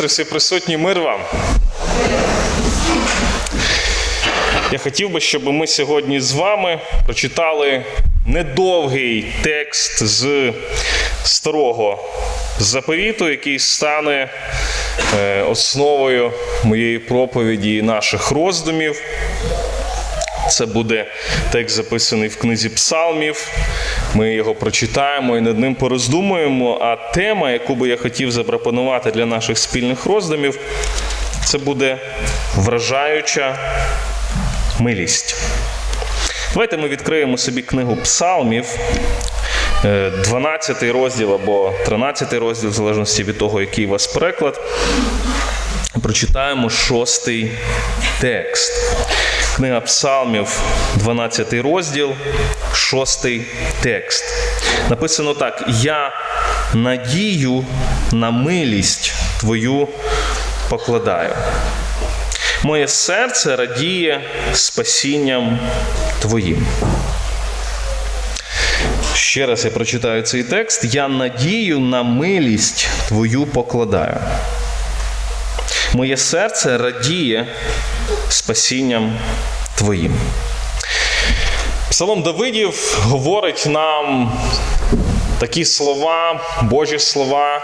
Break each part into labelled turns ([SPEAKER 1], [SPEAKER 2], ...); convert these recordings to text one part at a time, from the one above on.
[SPEAKER 1] Всі присутні, мир вам. Я хотів би, щоб ми сьогодні з вами прочитали недовгий текст з старого заповіту, який стане е, основою моєї проповіді і наших роздумів. Це буде текст записаний в книзі Псалмів. Ми його прочитаємо і над ним пороздумуємо. А тема, яку би я хотів запропонувати для наших спільних роздумів, це буде вражаюча милість. Давайте ми відкриємо собі книгу Псалмів, е, 12 розділ або 13 розділ, в залежності від того, який у вас переклад. Прочитаємо шостий текст. Книга Псалмів, 12 розділ, 6 текст. Написано так: Я надію на милість Твою покладаю. Моє серце радіє спасінням Твоїм. Ще раз я прочитаю цей текст. Я надію на милість Твою покладаю. Моє серце радіє спасінням Твоїм. Псалом Давидів говорить нам такі слова, Божі слова,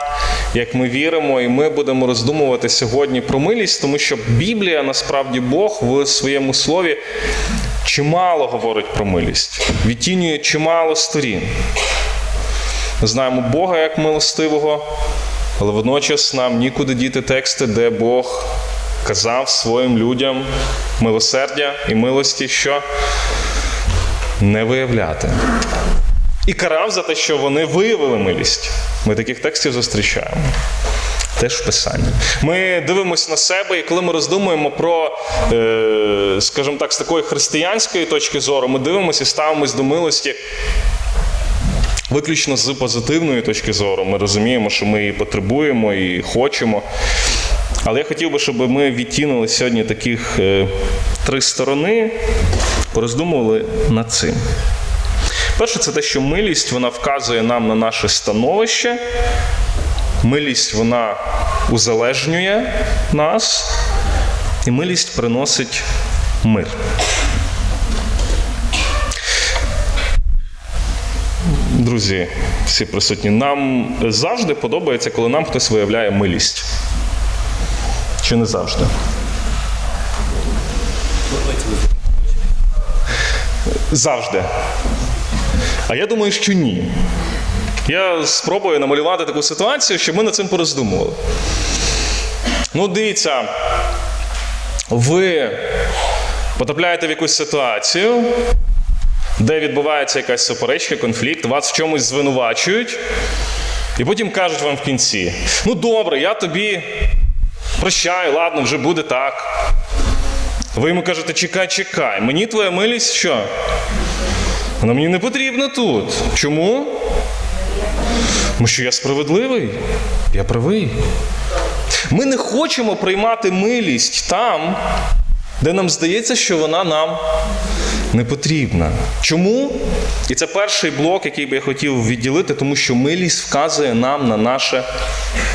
[SPEAKER 1] як ми віримо, і ми будемо роздумувати сьогодні про милість, тому що Біблія, насправді, Бог в своєму слові чимало говорить про милість, відтінює чимало сторін. Ми знаємо Бога як милостивого, але водночас нам нікуди діти тексти, де Бог казав своїм людям милосердя і милості, що не виявляти. І карав за те, що вони виявили милість. Ми таких текстів зустрічаємо. Теж в Писанні. Ми дивимося на себе, і коли ми роздумуємо про, е, скажімо так, з такої християнської точки зору, ми дивимося і ставимось до милості виключно з позитивної точки зору. Ми розуміємо, що ми її потребуємо і хочемо. Але я хотів би, щоб ми відтінули сьогодні таких е, три сторони, пороздумували над цим. Перше, це те, що милість вона вказує нам на наше становище. Милість вона узалежнює нас, і милість приносить мир. Друзі, всі присутні, нам завжди подобається, коли нам хтось виявляє милість. Чи не завжди? Завжди. А я думаю, що ні. Я спробую намалювати таку ситуацію, щоб ми над цим пороздумували. Ну, дивіться, ви потрапляєте в якусь ситуацію, де відбувається якась суперечка, конфлікт, вас в чомусь звинувачують, і потім кажуть вам в кінці: ну добре, я тобі прощаю, ладно, вже буде так. Ви йому кажете, чекай, чекай, мені твоя милість що? Вона мені не потрібна тут. Чому? Тому що я справедливий, я правий. Ми не хочемо приймати милість там, де нам здається, що вона нам не потрібна. Чому? І це перший блок, який би я хотів відділити, тому що милість вказує нам на наше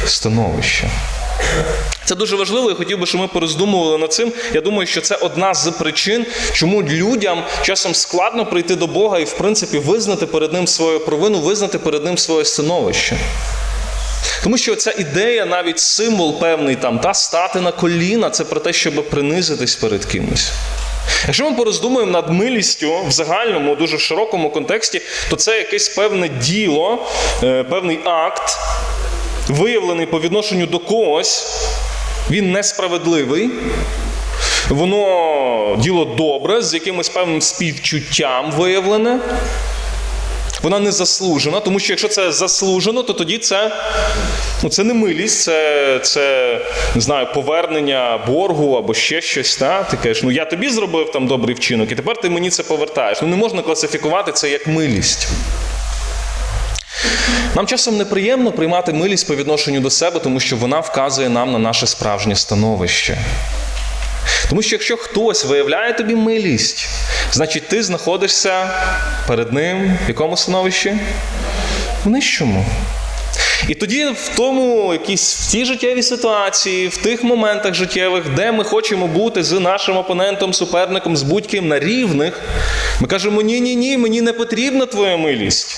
[SPEAKER 1] становище. Це дуже важливо, я хотів би, щоб ми пороздумували над цим. Я думаю, що це одна з причин, чому людям часом складно прийти до Бога і, в принципі, визнати перед ним свою провину, визнати перед ним своє становище. Тому що ця ідея, навіть символ певний там, та стати на коліна, це про те, щоб принизитись перед кимось. Якщо ми пороздумуємо над милістю в загальному, дуже широкому контексті, то це якесь певне діло, е, певний акт, виявлений по відношенню до когось, він несправедливий. Воно діло добре, з якимось певним співчуттям виявлене. Вона не заслужена, тому що якщо це заслужено, то тоді це, ну, це не милість, це, це не знаю, повернення боргу або ще щось. Та? Ти кажеш, ну я тобі зробив там добрий вчинок, і тепер ти мені це повертаєш. Ну не можна класифікувати це як милість. Нам часом неприємно приймати милість по відношенню до себе, тому що вона вказує нам на наше справжнє становище. Тому що якщо хтось виявляє тобі милість, значить ти знаходишся перед ним в якому становищі? В нижчому. І тоді в тому, якісь в тій життєвій ситуації, в тих моментах життєвих, де ми хочемо бути з нашим опонентом, суперником, з будь-ким на рівних, ми кажемо: ні, ні, ні, мені не потрібна твоя милість.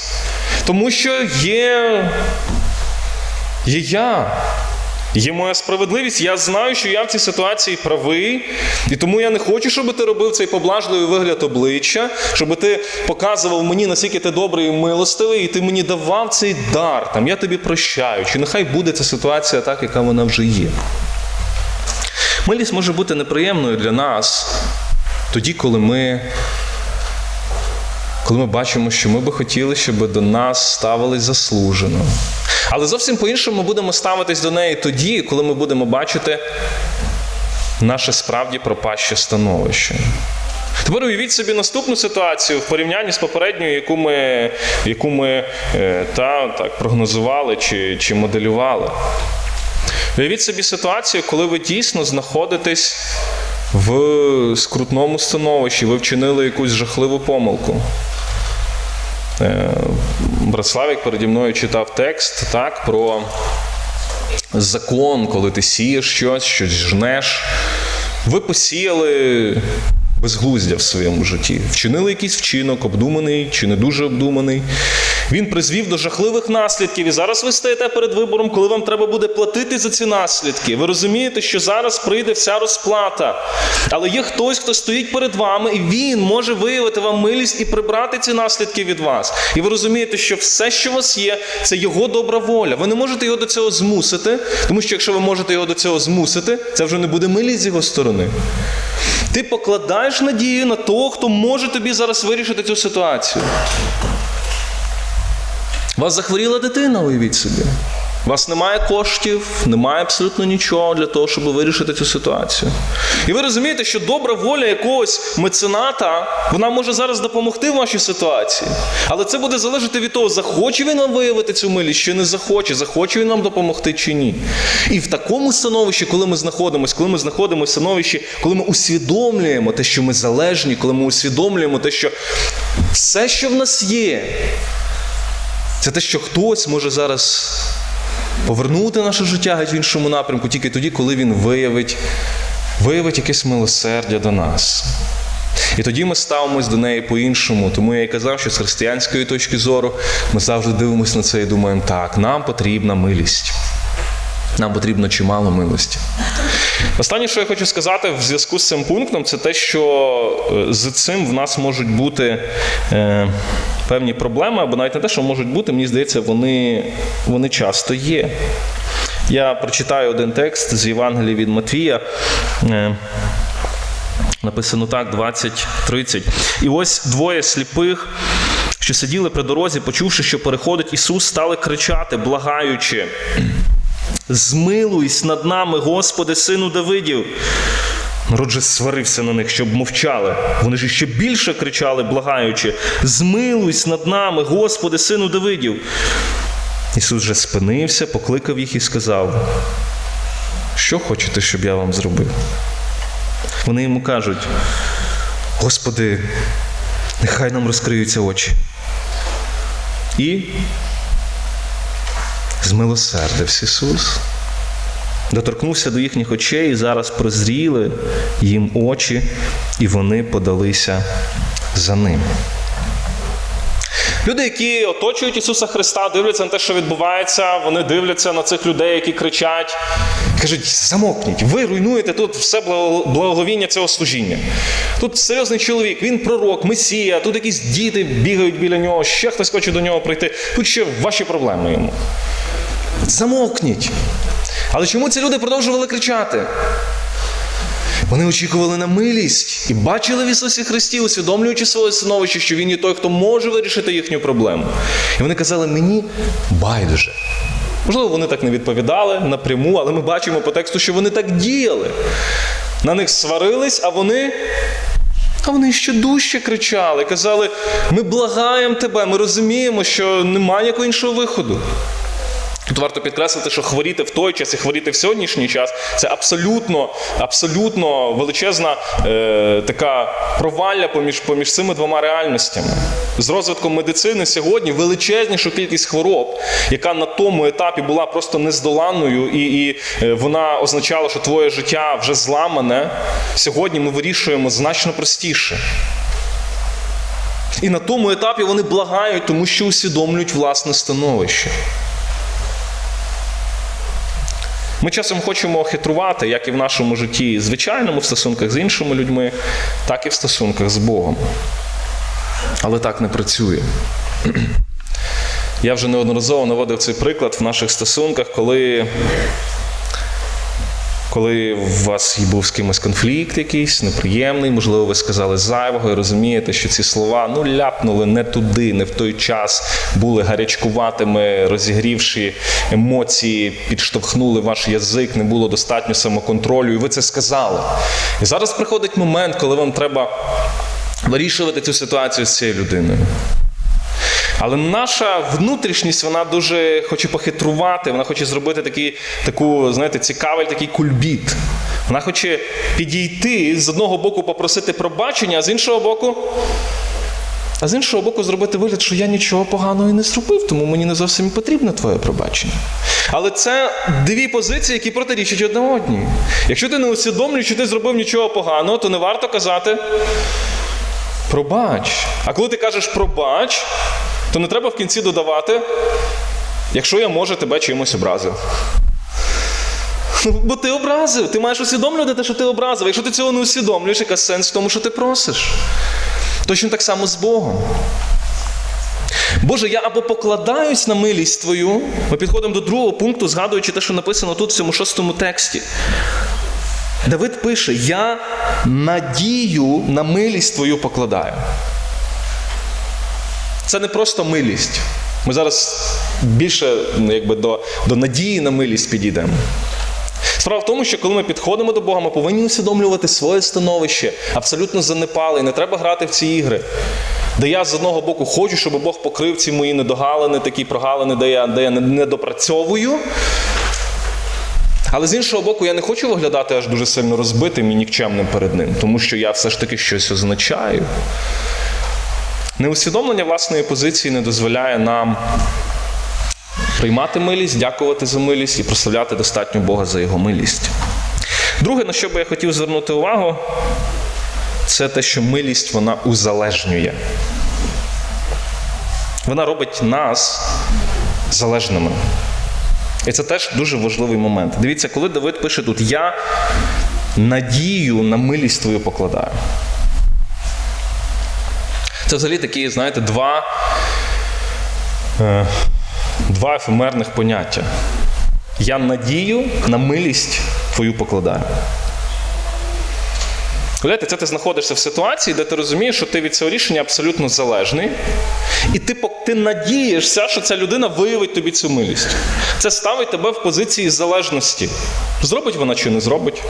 [SPEAKER 1] Тому що є, є я. Є моя справедливість, я знаю, що я в цій ситуації правий, і тому я не хочу, щоб ти робив цей поблажливий вигляд обличчя, щоб ти показував мені, наскільки ти добрий і милостивий, і ти мені давав цей дар. Там, я тобі прощаю. Чи нехай буде ця ситуація так, яка вона вже є. Милість може бути неприємною для нас тоді, коли ми коли ми бачимо, що ми би хотіли, щоб до нас ставились заслужено. Але зовсім по-іншому ми будемо ставитись до неї тоді, коли ми будемо бачити наше справді пропаще становище. Тепер уявіть собі наступну ситуацію в порівнянні з попередньою, яку ми, яку ми е, та, так, прогнозували чи, чи моделювали. Уявіть собі ситуацію, коли ви дійсно знаходитесь в скрутному становищі, ви вчинили якусь жахливу помилку. Е, Братславік переді мною читав текст так, про закон, коли ти сієш щось, щось жнеш. Ви посіяли безглуздя в своєму житті, вчинили якийсь вчинок, обдуманий чи не дуже обдуманий. Він призвів до жахливих наслідків, і зараз ви стаєте перед вибором, коли вам треба буде платити за ці наслідки. Ви розумієте, що зараз прийде вся розплата. Але є хтось, хто стоїть перед вами, і він може виявити вам милість і прибрати ці наслідки від вас. І ви розумієте, що все, що у вас є, це його добра воля. Ви не можете його до цього змусити, тому що якщо ви можете його до цього змусити, це вже не буде милість з його сторони. Ти покладаєш надію на того, хто може тобі зараз вирішити цю ситуацію. Вас захворіла дитина, уявіть собі. У вас немає коштів, немає абсолютно нічого для того, щоб вирішити цю ситуацію. І ви розумієте, що добра воля якогось мецената, вона може зараз допомогти в вашій ситуації. Але це буде залежати від того, захоче він вам виявити цю милість, чи не захоче, захоче він нам допомогти чи ні. І в такому становищі, коли ми знаходимося, коли ми знаходимося в становищі, коли ми усвідомлюємо те, що ми залежні, коли ми усвідомлюємо те, що все, що в нас є, це те, що хтось може зараз повернути наше життя геть в іншому напрямку тільки тоді, коли він виявить, виявить якесь милосердя до нас. І тоді ми ставимось до неї по-іншому. Тому я і казав, що з християнської точки зору ми завжди дивимося на це і думаємо, так, нам потрібна милість. Нам потрібно чимало милості. Останнє, що я хочу сказати в зв'язку з цим пунктом, це те, що е, з цим в нас можуть бути е, певні проблеми, або навіть не те, що можуть бути, мені здається, вони, вони часто є. Я прочитаю один текст з Євангелія від Матвія. Е, Написано так, 20-30. І ось двоє сліпих, що сиділи при дорозі, почувши, що переходить Ісус, стали кричати, благаючи. Змилуйся над нами, Господи, сину Давидів. Народ же сварився на них, щоб мовчали. Вони ж ще більше кричали, благаючи: Змилуйся над нами, Господи, сину Давидів. Ісус же спинився, покликав їх і сказав: Що хочете, щоб я вам зробив? Вони йому кажуть: Господи, нехай нам розкриються очі. І змилосердився Ісус. Доторкнувся до їхніх очей, і зараз прозріли їм очі, і вони подалися за ним. Люди, які оточують Ісуса Христа, дивляться на те, що відбувається, вони дивляться на цих людей, які кричать, кажуть: замокніть, ви руйнуєте тут все благовіння цього служіння. Тут серйозний чоловік, він пророк, месія, тут якісь діти бігають біля нього, ще хтось хоче до нього прийти. Тут ще ваші проблеми йому. Замовкніть. Але чому ці люди продовжували кричати? Вони очікували на милість і бачили в Ісусі Христі, усвідомлюючи своє становище, що Він є той, хто може вирішити їхню проблему. І вони казали, мені байдуже. Можливо, вони так не відповідали напряму, але ми бачимо по тексту, що вони так діяли. На них сварились, а вони. А вони ще дужче кричали, казали: ми благаємо тебе, ми розуміємо, що немає ніякого іншого виходу. Тут варто підкреслити, що хворіти в той час і хворіти в сьогоднішній час це абсолютно, абсолютно величезна е, така провалля поміж, поміж цими двома реальностями. З розвитком медицини сьогодні величезнішу кількість хвороб, яка на тому етапі була просто нездоланною, і, і е, вона означала, що твоє життя вже зламане. Сьогодні ми вирішуємо значно простіше. І на тому етапі вони благають, тому що усвідомлюють власне становище. Ми часом хочемо хитрувати, як і в нашому житті звичайному, в стосунках з іншими людьми, так і в стосунках з Богом. Але так не працює. Я вже неодноразово наводив цей приклад в наших стосунках, коли коли у вас був з кимось конфлікт якийсь неприємний, можливо, ви сказали зайвого і розумієте, що ці слова ну ляпнули не туди, не в той час, були гарячкуватими, розігрівши емоції, підштовхнули ваш язик, не було достатньо самоконтролю, і ви це сказали. І зараз приходить момент, коли вам треба вирішувати цю ситуацію з цією людиною. Але наша внутрішність вона дуже хоче похитрувати, вона хоче зробити такий, таку, знаєте, цікавий такий кульбіт. Вона хоче підійти з одного боку попросити пробачення, а з іншого боку. А з іншого боку, зробити вигляд, що я нічого поганого і не зробив, тому мені не зовсім потрібне твоє пробачення. Але це дві позиції, які протирічать одна одній. Якщо ти не усвідомлюєш, що ти зробив нічого поганого, то не варто казати пробач. А коли ти кажеш пробач, то не треба в кінці додавати, якщо я може тебе чимось образив. Ну, Бо ти образив, ти маєш усвідомлювати те, що ти образив. Якщо ти цього не усвідомлюєш, який сенс в тому, що ти просиш. Точно так само з Богом. Боже, я або покладаюсь на милість Твою. Ми підходимо до другого пункту, згадуючи те, що написано тут в цьому шостому тексті. Давид пише: Я надію на милість Твою покладаю. Це не просто милість. Ми зараз більше ну, якби, до, до надії на милість підійдемо. Справа в тому, що коли ми підходимо до Бога, ми повинні усвідомлювати своє становище, абсолютно занепали, і не треба грати в ці ігри. Де я з одного боку хочу, щоб Бог покрив ці мої недогалини, такі прогалини, де я, де я не допрацьовую. Але з іншого боку, я не хочу виглядати аж дуже сильно розбитим і нікчемним перед ним, тому що я все ж таки щось означаю. Неусвідомлення власної позиції не дозволяє нам приймати милість, дякувати за милість і прославляти достатньо Бога за його милість. Друге, на що би я хотів звернути увагу, це те, що милість вона узалежнює. Вона робить нас залежними. І це теж дуже важливий момент. Дивіться, коли Давид пише тут: Я надію на милість твою покладаю. Це взагалі такі, знаєте, два, е, два ефемерних поняття. Я надію на милість твою покладаю. Уявляєте, це ти знаходишся в ситуації, де ти розумієш, що ти від цього рішення абсолютно залежний. І ти, ти надієшся, що ця людина виявить тобі цю милість. Це ставить тебе в позиції залежності. Зробить вона чи не зробить.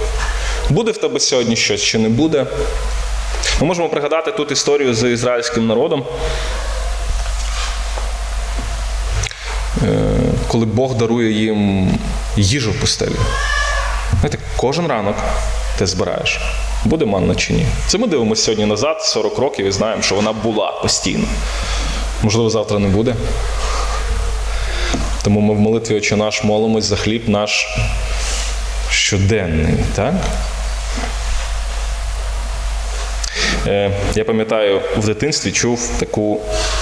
[SPEAKER 1] Буде в тебе сьогодні щось чи не буде. Ми можемо пригадати тут історію з ізраїльським народом. Коли Бог дарує їм їжу в пустелі. Знаєте, кожен ранок ти збираєш. Буде манна чи ні? Це ми дивимося сьогодні назад, 40 років, і знаємо, що вона була постійно. Можливо, завтра не буде. Тому ми в молитві Отче наш молимось за хліб наш щоденний. так? Я пам'ятаю, в дитинстві чув таку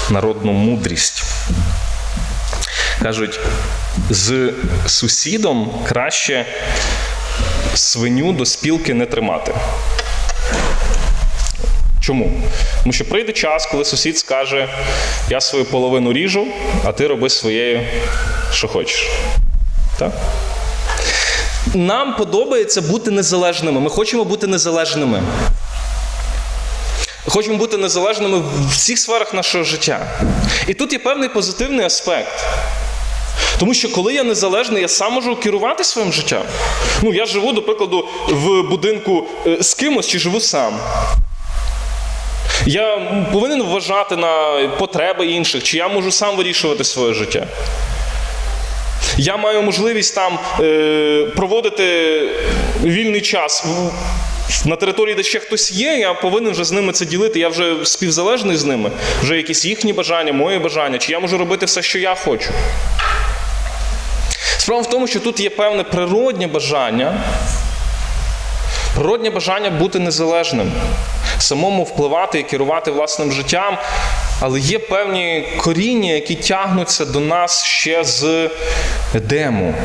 [SPEAKER 1] народну мудрість. Кажуть, з сусідом краще свиню до спілки не тримати. Чому? Тому що прийде час, коли сусід скаже: я свою половину ріжу, а ти роби своєю, що хочеш. Так? Нам подобається бути незалежними. Ми хочемо бути незалежними. Хочемо бути незалежними в всіх сферах нашого життя. І тут є певний позитивний аспект. Тому що коли я незалежний, я сам можу керувати своїм життям. Ну, я живу, до прикладу, в будинку е, з кимось чи живу сам. Я повинен вважати на потреби інших, чи я можу сам вирішувати своє життя. Я маю можливість там е, проводити вільний час. На території, де ще хтось є, я повинен вже з ними це ділити. Я вже співзалежний з ними. Вже якісь їхні бажання, мої бажання, чи я можу робити все, що я хочу. Справа в тому, що тут є певне природнє бажання, природнє бажання бути незалежним, самому впливати і керувати власним життям, але є певні коріння, які тягнуться до нас ще з Едему.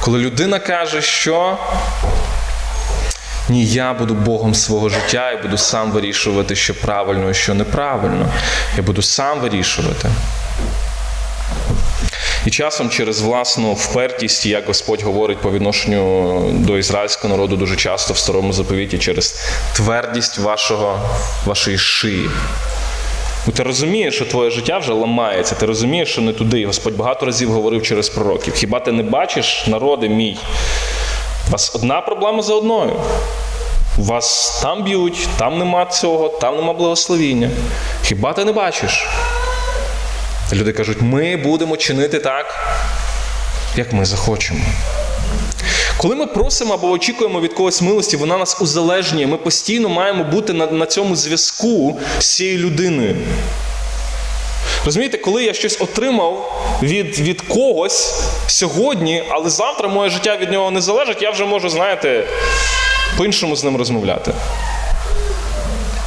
[SPEAKER 1] Коли людина каже, що ні, я буду Богом свого життя і буду сам вирішувати, що правильно і що неправильно. Я буду сам вирішувати. І часом через власну впертість, як Господь говорить по відношенню до ізраїльського народу дуже часто в старому заповіті, через твердість вашого, вашої шиї. Ну, ти розумієш, що твоє життя вже ламається, ти розумієш, що не туди. Господь багато разів говорив через пророків. Хіба ти не бачиш, народи мій? Вас одна проблема за одною. Вас там б'ють, там нема цього, там нема благословіння. Хіба ти не бачиш? Люди кажуть, ми будемо чинити так, як ми захочемо. Коли ми просимо або очікуємо від когось милості, вона нас узалежнює. Ми постійно маємо бути на, на цьому зв'язку з цією людиною. Розумієте, коли я щось отримав від, від когось сьогодні, але завтра моє життя від нього не залежить, я вже можу, знаєте, по-іншому з ним розмовляти.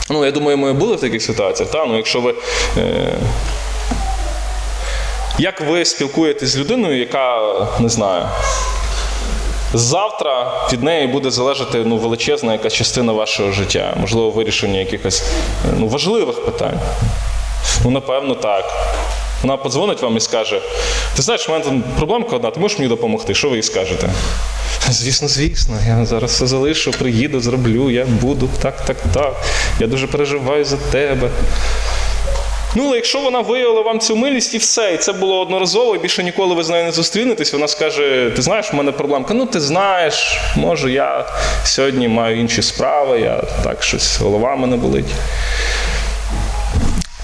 [SPEAKER 1] Ну, я думаю, ми були в таких ситуаціях. Та? Ну, якщо ви. Е... Як ви спілкуєтесь з людиною, яка, не знаю, завтра від неї буде залежати ну, величезна якась частина вашого життя, можливо, вирішення якихось е, ну, важливих питань. Ну, напевно, так. Вона подзвонить вам і скаже: ти знаєш, в мене там проблемка одна, ти можеш мені допомогти? Що ви їй скажете? Звісно, звісно, я зараз все залишу, приїду, зроблю, я буду, так, так, так. Я дуже переживаю за тебе. Ну, але якщо вона виявила вам цю милість і все, і це було одноразово, і більше ніколи ви з нею не зустрінетесь, вона скаже: ти знаєш, в мене проблемка. Ну, ти знаєш, може, я сьогодні маю інші справи, я так щось, голова мене болить.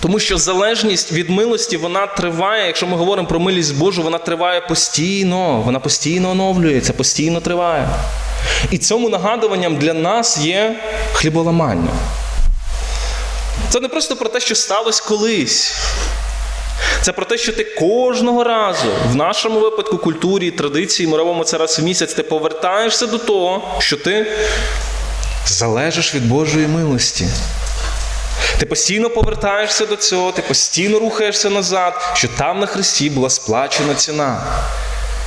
[SPEAKER 1] Тому що залежність від милості вона триває, якщо ми говоримо про милість Божу, вона триває постійно, вона постійно оновлюється, постійно триває. І цьому нагадуванням для нас є хліболамання. Це не просто про те, що сталося колись. Це про те, що ти кожного разу, в нашому випадку, культурі, традиції, ми робимо це раз в місяць, ти повертаєшся до того, що ти залежиш від Божої милості. Ти постійно повертаєшся до цього, ти постійно рухаєшся назад, що там на Христі була сплачена ціна.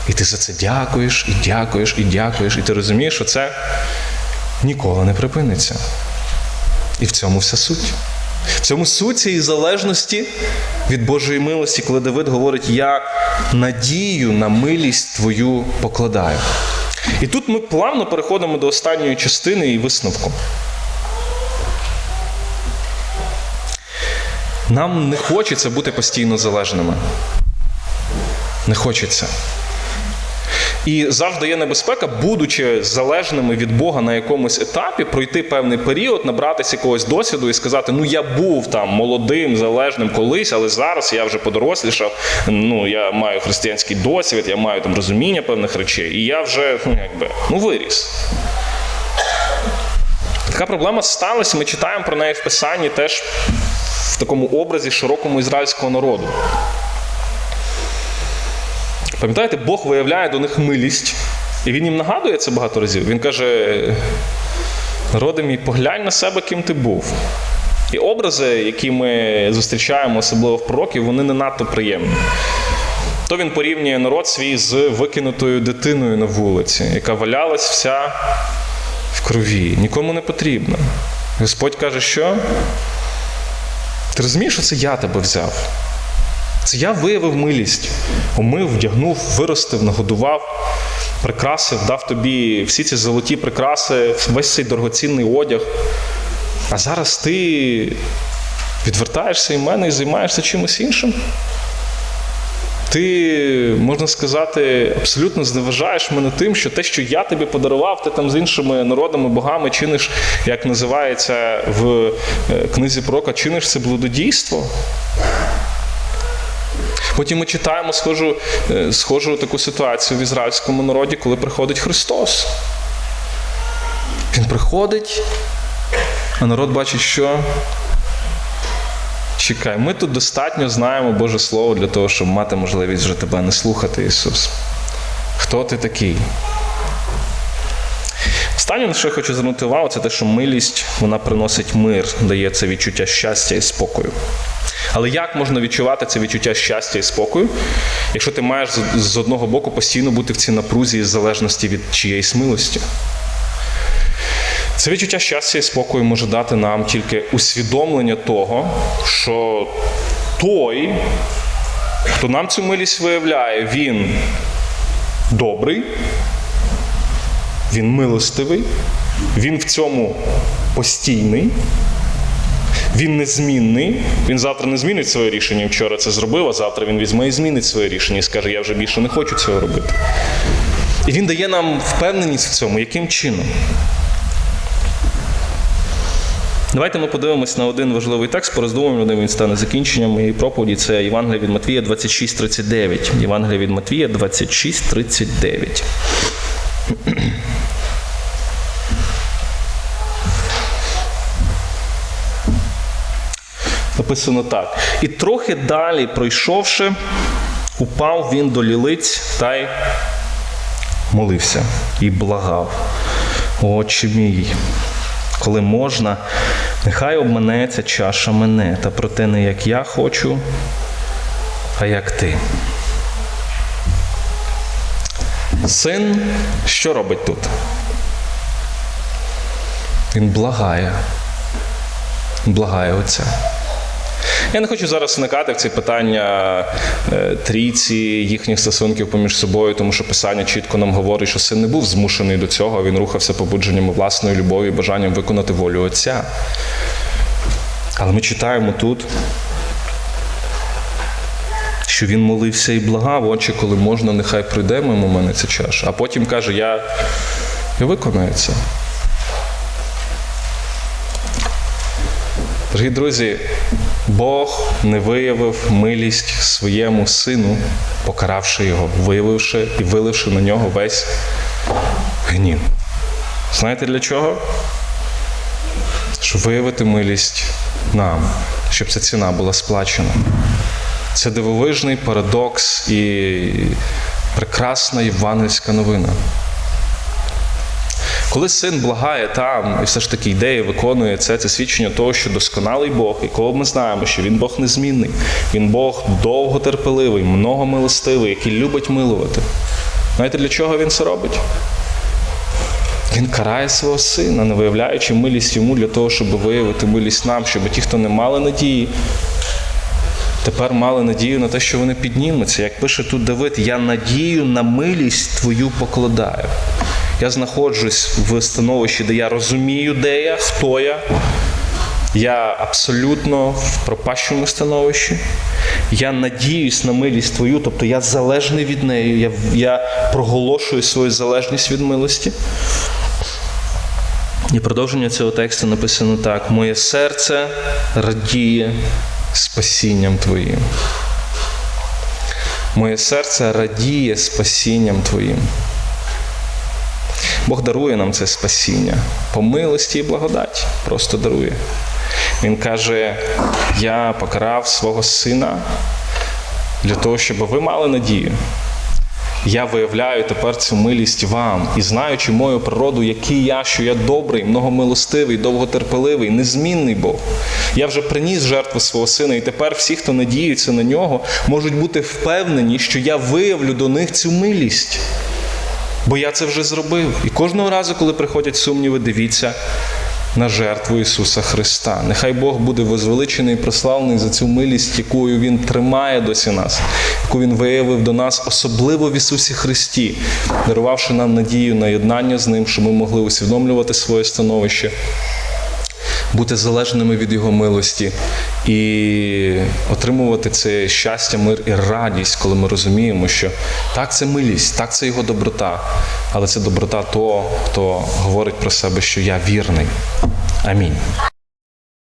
[SPEAKER 1] І ти за це дякуєш, і дякуєш, і дякуєш, і ти розумієш, що це ніколи не припиниться. І в цьому вся суть. В цьому суть цієї залежності від Божої милості, коли Давид говорить: Я надію на милість твою покладаю. І тут ми плавно переходимо до останньої частини і висновку. Нам не хочеться бути постійно залежними. Не хочеться. І завжди є небезпека, будучи залежними від Бога на якомусь етапі, пройти певний період, набратися якогось досвіду і сказати: ну я був там молодим, залежним колись, але зараз я вже подорослішав. Ну я маю християнський досвід, я маю там розуміння певних речей, і я вже ну якби ну виріс. Така проблема сталася. Ми читаємо про неї в Писанні теж в такому образі широкому ізраїльського народу. Пам'ятаєте, Бог виявляє до них милість, і він їм нагадує це багато разів. Він каже: народи мій, поглянь на себе, ким ти був. І образи, які ми зустрічаємо, особливо в пророків, вони не надто приємні. То він порівнює народ свій з викинутою дитиною на вулиці, яка валялась вся в крові, нікому не потрібна. Господь каже, що? Ти розумієш, що це я тебе взяв? Це я виявив милість, умив, вдягнув, виростив, нагодував, прикрасив, дав тобі всі ці золоті прикраси, весь цей дорогоцінний одяг. А зараз ти відвертаєшся від мене і займаєшся чимось іншим. Ти, можна сказати, абсолютно зневажаєш мене тим, що те, що я тобі подарував, ти там з іншими народами, богами чиниш, як називається в книзі пророка, чиниш це блудодійство. Потім ми читаємо схожу, е, схожу таку ситуацію в ізраїльському народі, коли приходить Христос. Він приходить, а народ бачить, що. Чекай, ми тут достатньо знаємо Боже Слово для того, щоб мати можливість вже тебе не слухати, Ісус. Хто ти такий? Останнє, на що я хочу звернути увагу, це те, що милість вона приносить мир, дає це відчуття щастя і спокою. Але як можна відчувати це відчуття щастя і спокою, якщо ти маєш з- одного боку постійно бути в цій напрузі із залежності від чиєїсь милості? Це відчуття щастя і спокою може дати нам тільки усвідомлення того, що той, хто нам цю милість виявляє, він добрий, він милостивий, він в цьому постійний, він незмінний. Він завтра не змінить своє рішення. Вчора це зробив, а завтра він візьме і змінить своє рішення і скаже, я вже більше не хочу цього робити. І він дає нам впевненість в цьому, яким чином. Давайте ми подивимось на один важливий текст, пороздумуємо ним, він стане закінченням моєї проповіді. Це Євангелія від Матвія 26.39. Євангелія від Матвія 26.39. Написано так. І трохи далі, пройшовши, упав він до лілиць та й молився і благав. Отче мій, коли можна, нехай обминеться чаша мене, та проте не як я хочу, а як ти. Син що робить тут? Він благає. Благає Отця. Я не хочу зараз вникати в ці питання е, трійці, їхніх стосунків поміж собою, тому що Писання чітко нам говорить, що син не був змушений до цього, він рухався побудженнями власної любові, бажанням виконати волю Отця. Але ми читаємо тут, що він молився і благав, отче, коли можна, нехай прийде мимо мене ця чаша. А потім каже, я, я виконаю це. Дорогі друзі, Бог не виявив милість своєму сину, покаравши його, виявивши і виливши на нього весь гнів. Знаєте для чого? Щоб виявити милість нам, щоб ця ціна була сплачена. Це дивовижний парадокс і прекрасна євангельська новина. Коли син благає там, і все ж таки йде і виконує це, це свідчення того, що досконалий Бог, якого ми знаємо, що він Бог незмінний, він Бог довготерпеливий, многомилостивий, який любить милувати. Знаєте, для чого він це робить? Він карає свого сина, не виявляючи милість йому для того, щоб виявити милість нам, щоб ті, хто не мали надії, тепер мали надію на те, що вони піднімуться. Як пише тут Давид, я надію на милість твою покладаю. Я знаходжусь в становищі, де я розумію, де я, хто я. Я абсолютно в пропащому становищі. Я надіюсь на милість твою, тобто я залежний від неї. Я, я проголошую свою залежність від милості. І продовження цього тексту написано так: Моє серце радіє спасінням Твоїм. Моє серце радіє спасінням Твоїм. Бог дарує нам це спасіння по милості і благодаті. Просто дарує. Він каже: Я покарав свого сина для того, щоб ви мали надію. Я виявляю тепер цю милість вам і знаючи мою природу, який я, що я добрий, многомилостивий, довготерпеливий, незмінний Бог. Я вже приніс жертву свого сина, і тепер всі, хто надіються на нього, можуть бути впевнені, що я виявлю до них цю милість. Бо я це вже зробив. І кожного разу, коли приходять сумніви, дивіться на жертву Ісуса Христа. Нехай Бог буде возвеличений і прославлений за цю милість, якою Він тримає досі нас, яку Він виявив до нас, особливо в Ісусі Христі, дарувавши нам надію на єднання з Ним, щоб ми могли усвідомлювати своє становище. Бути залежними від Його милості і отримувати це щастя, мир і радість, коли ми розуміємо, що так це милість, так це його доброта, але це доброта того, хто говорить про себе, що я вірний. Амінь.